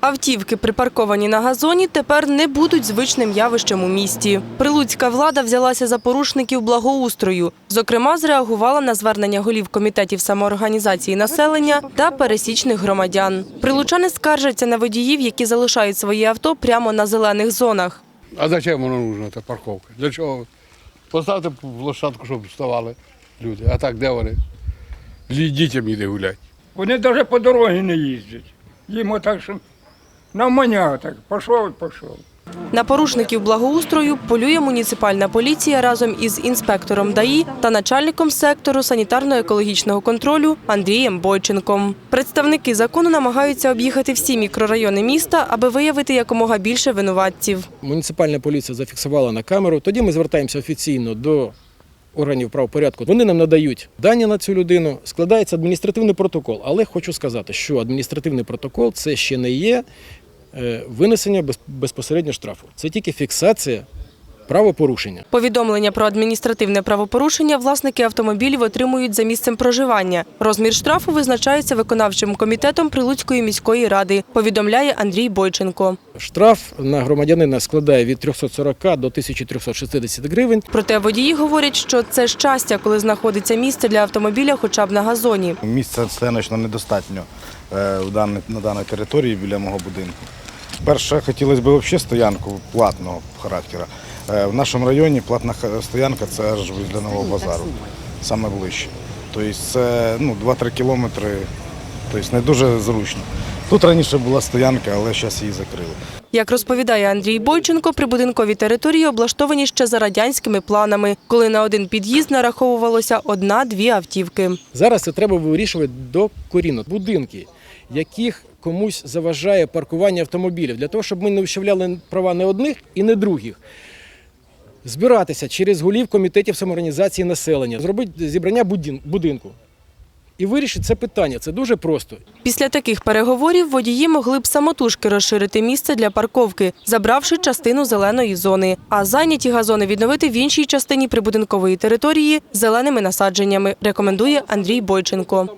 Автівки, припарковані на газоні, тепер не будуть звичним явищем у місті. Прилуцька влада взялася за порушників благоустрою. Зокрема, зреагувала на звернення голів комітетів самоорганізації населення та пересічних громадян. Прилучани скаржаться на водіїв, які залишають свої авто прямо на зелених зонах. А зачем воно нужно, та парковка? Для чого? Поставте площадку, щоб вставали люди. А так де вони? Дітям іде гуляти. Вони навіть по дорозі не їздять. Їм отак, що навманяв так, пішов, пішов. На порушників благоустрою полює муніципальна поліція разом із інспектором ДАІ та начальником сектору санітарно-екологічного контролю Андрієм Бойченком. Представники закону намагаються об'їхати всі мікрорайони міста, аби виявити якомога більше винуватців. Муніципальна поліція зафіксувала на камеру. Тоді ми звертаємося офіційно до органів правопорядку. Вони нам надають дані на цю людину, складається адміністративний протокол. Але хочу сказати, що адміністративний протокол це ще не є винесення безпосередньо штрафу. Це тільки фіксація правопорушення. Повідомлення про адміністративне правопорушення власники автомобілів отримують за місцем проживання. Розмір штрафу визначається виконавчим комітетом Прилуцької міської ради, повідомляє Андрій Бойченко. Штраф на громадянина складає від 340 до 1360 гривень. Проте водії говорять, що це щастя, коли знаходиться місце для автомобіля хоча б на газоні. Місця стояночно недостатньо е, на даній території біля мого будинку. Перше, хотілося б взагалі стоянку платного характеру. Е, В нашому районі платна стоянка це аж для нового базару, саме ближче. Тобто це ну, 2-3 кілометри, тобто не дуже зручно. Тут раніше була стоянка, але зараз її закрили. Як розповідає Андрій Бойченко, прибудинкові території облаштовані ще за радянськими планами, коли на один під'їзд нараховувалося одна-дві автівки. Зараз це треба вирішувати докорінно. Будинки, яких комусь заважає паркування автомобілів, для того, щоб ми не ущемляли права не одних і не других. Збиратися через голів комітетів самоорганізації населення, зробити зібрання будинку. І вирішить це питання. Це дуже просто. Після таких переговорів водії могли б самотужки розширити місце для парковки, забравши частину зеленої зони, а зайняті газони відновити в іншій частині прибудинкової території зеленими насадженнями, рекомендує Андрій Бойченко.